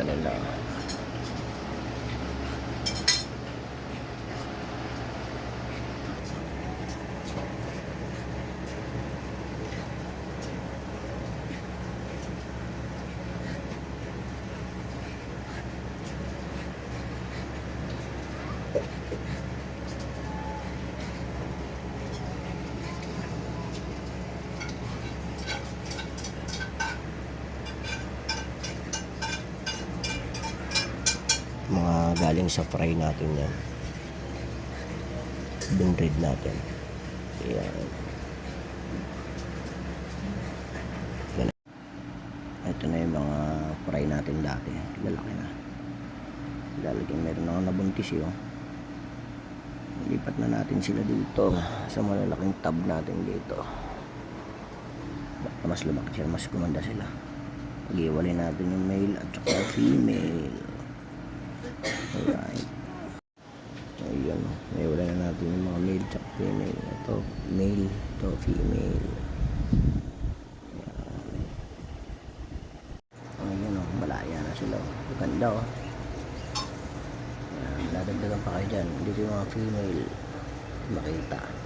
ganda nila. Mga galing sa fry natin yan. Binread natin. Yan. Ito na yung mga fry natin dati. Lalaki na. Lalagyan meron ako nabuntis yun. Lipat na natin sila dito sa malalaking tab natin dito. Mas lumaki sila, mas gumanda sila. Pag-iwalay natin yung male at saka female. Alright. Ayan. May wala na natin yung mga male at female. Ito, male. Ito, female. Ayan. O, malaya na sila. o. Ganda o. Ayan, dadagdagan pa kayo dyan. Dito yung mga female. Makita.